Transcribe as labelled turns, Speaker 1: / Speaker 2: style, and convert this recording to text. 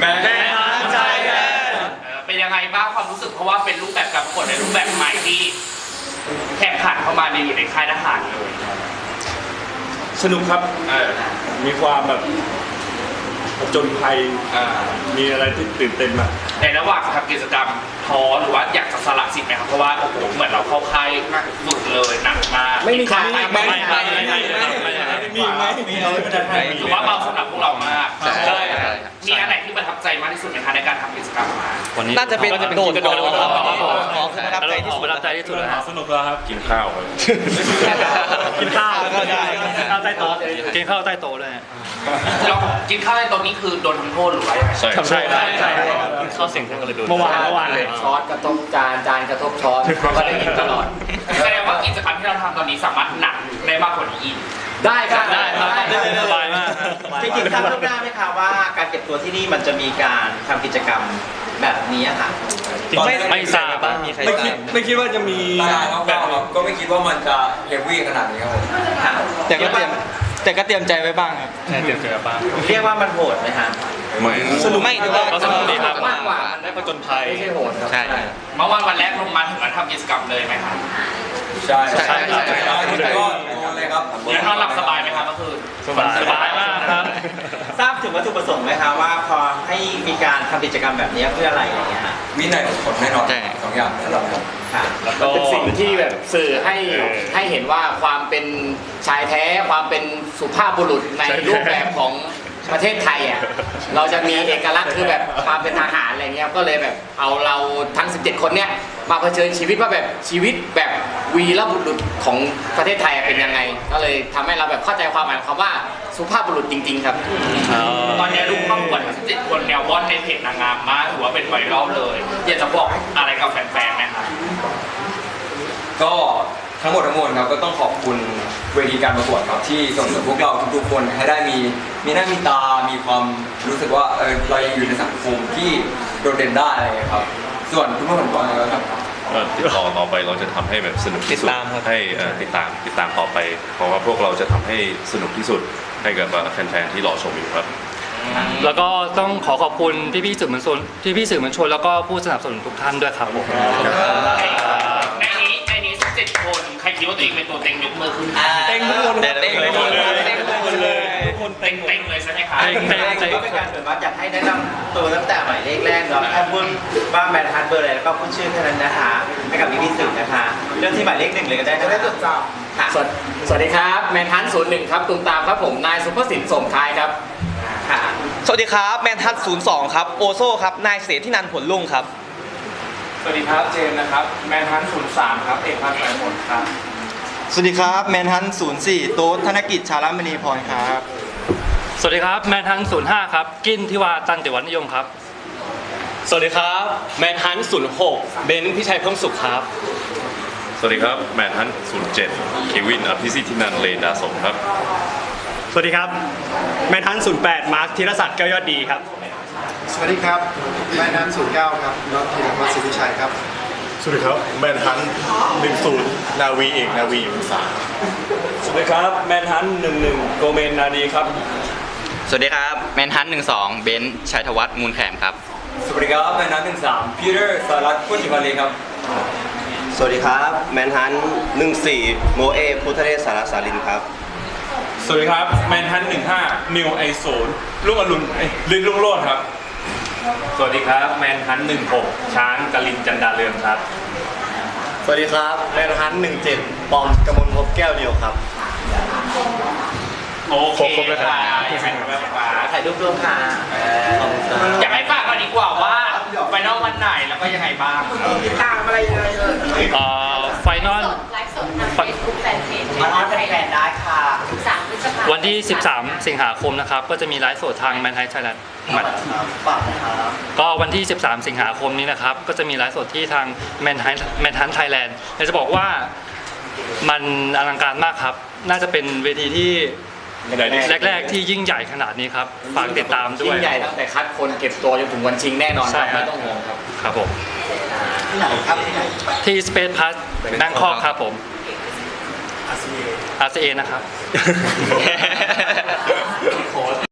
Speaker 1: แม่
Speaker 2: ใจแลนด์
Speaker 3: เออเป็นยังไงบ้างความรู้สึกเพราะว่าเป็นรูปแบบการประกวดในรูปแบบใหม่ที่แข่งขันเข้ามาในอยู่ในค่ายทหารเลย
Speaker 2: สนุกครับ
Speaker 3: เออ
Speaker 2: มีความแบบผจญภัย
Speaker 3: เออ
Speaker 2: มีอะไรที่ตื่นเต้นมาก
Speaker 3: ในระหว่างทำกิจกรรมท้อหรือว่าอยากจะสละสิทธิ์ไหมครับเพราะว่าโอ้โหเหมือนเราเข้าค่ายสุดเลยหนักมาก
Speaker 4: ไม่มีทาง
Speaker 3: ไม่
Speaker 4: ไม่
Speaker 3: ไม่
Speaker 4: ไม่
Speaker 3: ไม่
Speaker 4: ไม่
Speaker 3: ไม่
Speaker 4: ไม่
Speaker 3: ไม่
Speaker 2: มีไหมมีอะไรไม่ได้
Speaker 3: ถือว่าเบาสำหรับพวกเรามาก
Speaker 1: ใช่ใช่ใช่
Speaker 3: มีอันไหนที่ประ ทับใจมากที่สุดไหมคะในการทำกิจกรรมมา
Speaker 5: วันนี้
Speaker 4: น่าจะเป็น
Speaker 5: โดด
Speaker 4: โดด
Speaker 5: โดด
Speaker 4: โดด
Speaker 5: โดด
Speaker 4: อ๋ออ๋อคือประทับใจที่สุด
Speaker 5: ประทับใจที่สุดเลยครับ
Speaker 2: สนุกแล้วครับกินข้าวครับ
Speaker 4: กินข้าวก็ได้
Speaker 5: ข้าวใต้โต๊ะกินข้าวใต้โต๊ะด้วยฮะ
Speaker 3: เรากินข้าวในตรงนี้คือโดนทำโทษหรือว่ายังไง
Speaker 1: ใช่
Speaker 5: ใช่ใช่ใช่ข้าวเสียงท่านก็เลยโดน
Speaker 4: เมื่อวานเมื่อวานเลยช้อนกระทบจานจานกระทบช้อนเขาก็ได้กินตลอด
Speaker 3: แสดงว่ากิจกรรมที่เราทำตอนนี้สามารถหนักได้มากกว่านี้อีก
Speaker 4: ได้ครับ
Speaker 5: ได้ครับสบายมาก
Speaker 6: จริงๆทราบล่วงหน้าไหมคะว่าการเก็บตัวที่นี่มันจะมีการทำกิจกรรมแบบนี้ค่ะ
Speaker 5: ไม่ไม่ทราบอะ
Speaker 4: มีใคร
Speaker 2: ไม่คิดไม่คิดว่าจะมี
Speaker 1: แบบก็ไม่คิดว่ามันจะเฮฟวี่ขนาดนี้ครับผม
Speaker 6: ค่ะ
Speaker 4: แต่ก็เตรียมแต่ก็เตรียมใจไว้บ้างครับ
Speaker 5: ใช่เตรียมเจอบ้าง
Speaker 6: เรียกว่ามันโหดไหมคะ
Speaker 1: ไม่
Speaker 4: สนุกไม่ถือว่า
Speaker 5: ก็สนุกดีครับ
Speaker 4: มากกว่า
Speaker 5: ได้ผจญภัย
Speaker 4: ไม่ใช่โหดครับ
Speaker 5: ใช่
Speaker 3: เมื่อวันวันแรกลงมาถึงแล้วทำกิจกรรมเลยไหมครับ
Speaker 1: ใช่
Speaker 5: ใช่ใช่ใช่
Speaker 1: ก็โว่า
Speaker 6: พอให้มีการทำกิจกรรมแบบนี้เพื่ออะไรอย่างเงี้ยค่ะ
Speaker 1: วินัยผลแน่นอน
Speaker 5: ใช่
Speaker 1: สองอย่างแน่นอนครับ
Speaker 6: ค่ะ
Speaker 5: แล้วก็
Speaker 4: เป็นสิ่งที่แบบสื่อให้ให้เห็นว่าความเป็นชายแท้ความเป็นสุภาพบุรุษในรูปแบบของประเทศไทยอะเราจะมีเอกลักษณ์คือแบบความเป็นทหารอะไรเงี้ยก็เลยแบบเอาเราทั้ง 17 คนเนี้ยมาเผชิญชีวิตว่าแบบชีวิตแบบ วีรบุรุษของประเทศไทยอะเป็นยังไง ก็เลยทำให้เราแบบเข้าใจความหมายของคำว่าสุภาพบุรุษจริง ๆ ครับ
Speaker 3: ตอนนี้ลูกครอบครัวทั้งสิบคนแนวบอลในเพจนางงามมากถือว่าเป็นไวรัลเลยอยากจะบอกอะไรกับแฟนๆไหมครับ
Speaker 1: ก็ทั้งหมดทั้งมวลครับก็ต้องขอบคุณเวทีการประกวดครับที่ส่งเสริมพวกเราทุกๆคนให้ได้มีมีหน้ามีตา มีความรู้สึกว่าเออเรายังอยู่ในสังคมที่โดดเด่นได้อะไรอย่างเงี้ยครับ ส่วนคุณผู้ชมก่อนนะครับ
Speaker 7: เอ่อติดต่อต่อไปเราจะทำให้แบบสนุกที่สุด
Speaker 4: ติดตามครับ
Speaker 7: ให้เอ่อติดตามติดตามต่อไป เพราะว่าพวกเราจะทำให้สนุกที่สุดให้กับแฟนๆที่รอชมอยู่ครับ
Speaker 5: แล้วก็ต้องขอขอบคุณพี่ๆสื่อมวลชนพี่ๆสื่อมวลชนแล้วก็ผู้สนับสนุนทุกท่านด้วยครับผม
Speaker 3: ว่าตัวเองเป็นตัวเต็งยกมือขึ้น
Speaker 4: เต็งทุกคน
Speaker 5: เต็งทุกคนเลย
Speaker 4: เต็งทุกคนเลย
Speaker 3: เต็งเต็งเลยใช่ไหมครับ
Speaker 5: เต็งเต็งเต็ง
Speaker 6: ก็เป็นการเหมือนว่าอยากให้แนะนำตัวตั้งแต่หมายเลขแรกเนาะแค่พูดว่าแบรนด์ฮาร์ดเบอร์อะไรแล้วก็พูดชื่อแค่นั้นนะคะให้กับพี่พี่สื่อนะคะเรื่องที่หมายเลขหนึ่งเลยก็ได้นะคะค่ะ
Speaker 4: สวัสสวัสดีครับแมนทันศูนย์หนึ่งครับตุมตามครับผมนายสุภสินสมคายครับ
Speaker 6: ค่ะ
Speaker 8: สวัสดีครับแมนทัศ02ครับโอโซครับนายเสถีนันท์ผลลุ่งครับ
Speaker 3: สวัสดีครับเจมส์นะครับ แมนทันศูนย์สามครับ เอกพันธ์แสงผลครับ
Speaker 9: สวัสดีครับแมนฮัน04โต๊ดธนกิจชาลมณีพรครับ
Speaker 5: สวัสดีครับแมนทัน05ครับ กินทิวาตันติวัฒนิยมครับ
Speaker 10: สวัสดีครับแมนฮันศูนย์หกเบนซ์พิชัยเพิ่มสุขครับ
Speaker 7: สวัสดีครับแมนฮัน07เควินอภิสิทธินันท์เลดาสมครับ
Speaker 10: สวัสดีครับแมนฮันศูนย์แปดมาร์คธีรศักดิ์แก้วยอดดีครับ
Speaker 9: สวัสดีครับแมนฮัน09ครับน็อตธีรพัฒน์สิทธิชัยครับ
Speaker 2: สวัสดีครับแมนฮันหนึ่งศูนย์นาวีเอกนาวีอยู่สาม
Speaker 10: สวัสดีครับแมนฮันหนึ่งหนึ่งโกเมนนาดีครับ
Speaker 8: สวัสดีครับแมนทัน12เบนซ์ชัยธวัฒน์มูลแขมครับ
Speaker 1: สวัสดีครับแมนนัทหนึ่งสามพีเตอร์สารัตน์พุทธิพันธ์ครับ
Speaker 11: สวัสดีครับแมนฮัน14โมเอพุทธเทศสารสารินครับ
Speaker 2: สวัสดีครับแมนฮัน15นิวไอโซนลุงอรุณลินลุงโลดครับ
Speaker 5: สวัสดีครับแมนทัน16ช้างกลินจันดาเรืองครับ
Speaker 9: สวัสดีครับแมนฮัน17บอมกมลภพแก้วเดียวครับ
Speaker 3: โอเคค่ะยังไงครับฟ้า
Speaker 6: ถ่ายรูปร่วมค่ะ
Speaker 3: อยากให้ฝากก่อนดีกว่าว่าไฟนอลวันไหนแล้วก็ยังไงบ้างครับ
Speaker 6: ติดตามอะไรยังไงเอ่ย
Speaker 5: เอ่อไฟนอล
Speaker 12: ไลฟ์สดทางเฟซบุ๊กแฟนเพจ
Speaker 6: มาออนแฟนๆได้ค่ะ
Speaker 5: วันที่ 13 สิงหาคมนะครับ ก็จะมีไลฟ์สดทางแมนไทยไทยแลนด์
Speaker 6: ฝากนะครับ
Speaker 5: ก็วันที่ 13 สิงหาคมนี้นะครับ ก็จะมีไลฟ์สดที่ทางแมนไทยแมนทันไทยแลนด์อยากจะบอกว่ามันอลังการมากครับ น่าจะเป็นเวทีที่แรกๆที่ยิ่งใหญ่ขนาดนี้ครับ ฝากติดตามด้วย
Speaker 4: ยิ่งใหญ่ตั้งแต่คัดคนเก็บตัวจนถึงวันชิงแน่นอนค
Speaker 5: ใช่
Speaker 4: รับ
Speaker 5: ครับ
Speaker 4: ไม่ต้องห่วงครับ
Speaker 5: ครับผม
Speaker 6: ที่ไหนครับที่ไหน
Speaker 5: ที่ Space Plus แบงคอกครับผม อาเ RCA นะครับ